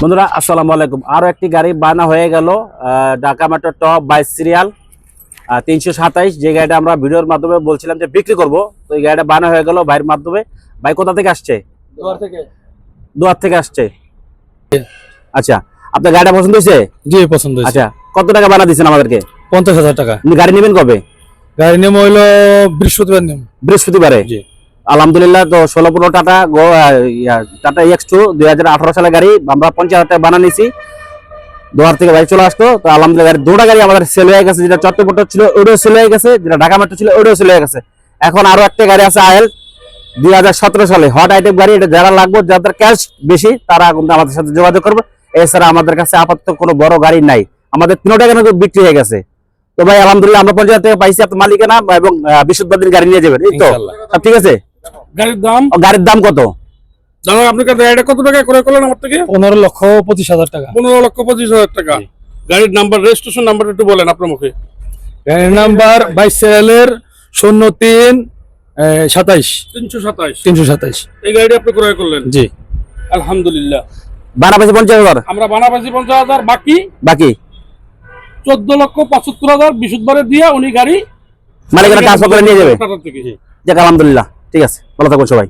বন্ধুরা আসসালামু আলাইকুম। আরও একটি গাড়ি বানা হয়ে গেল ঢাকা মেট্রো টপ বাইশ সিরিয়াল তিনশো সাতাইশ। যে গাড়িটা আমরা ভিডিওর মাধ্যমে বলছিলাম যে বিক্রি করব তো এই গাড়িটা বানা হয়ে গেল ভাইয়ের মাধ্যমে। ভাই কোথা থেকে আসছে? দুয়ার থেকে। দুয়ার থেকে আসছে। আচ্ছা আপনার গাড়িটা পছন্দ হয়েছে? জি পছন্দ আচ্ছা কত টাকা বানা দিচ্ছেন আমাদেরকে? পঞ্চাশ হাজার টাকা। গাড়ি নেবেন কবে? গাড়ি নেম হইল বৃহস্পতিবার নেম বৃহস্পতিবারে? জি। আলহামদুলিল্লাহ তো ষোলো পনেরো টাটা টাটা এক্স টু দুই হাজার আঠারো সালের গাড়ি আমরা পঞ্চাশ হাজার টাকা বানা নিয়েছি। থেকে গাড়ি চলে আসতো তো আলহামদুলিল্লাহ গাড়ি দুটা গাড়ি আমাদের সেল হয়ে গেছে যেটা চট্টপট্ট ছিল ওটাও সেল হয়ে গেছে যেটা ঢাকা মেট্রো ছিল ওটাও সেল হয়ে গেছে। এখন আরও একটা গাড়ি আছে আয়েল দুই হাজার সতেরো সালে হট আইটেম গাড়ি এটা যারা লাগবে যাদের ক্যাশ বেশি তারা কিন্তু আমাদের সাথে যোগাযোগ করবে। এছাড়া আমাদের কাছে আপাতত কোনো বড় গাড়ি নাই। আমাদের তিনটা কেন বিক্রি হয়ে গেছে। তো ভাই আলহামদুলিল্লাহ আমরা পঞ্চায়েত থেকে পাইছি আপনার মালিকানা এবং বিশুদ্ধবাদীর গাড়ি নিয়ে যাবেন এই তো? ঠিক আছে? গাড়ির দাম? গাড়ির দাম কত? দাদা আপনি গাড়িটা কত টাকা করে করলেন আমার থেকে? পনেরো লক্ষ পঁচিশ হাজার টাকা। পনেরো লক্ষ পঁচিশ হাজার টাকা। গাড়ির নাম্বার রেজিস্ট্রেশন একটু বলেন আপনার মুখে। গাড়ির নাম্বার বাইশ শূন্য তিন সাতাইশ। তিনশো সাতাইশ। তিনশো সাতাইশ। এই গাড়িটা আপনি ক্রয় করলেন? জি। আলহামদুলিল্লাহ। পঞ্চাশ হাজার। আমরা পঞ্চাশ হাজার বাকি? বাকি? চোদ্দ লক্ষ পঁচাত্তর হাজার বিশুদ্ধবারে দিয়ে উনি গাড়ি মালিকানা ট্রান্সফার করে নিয়ে যাবে। আলহামদুলিল্লাহ। ঠিক আছে ভালো থাকুন সবাই।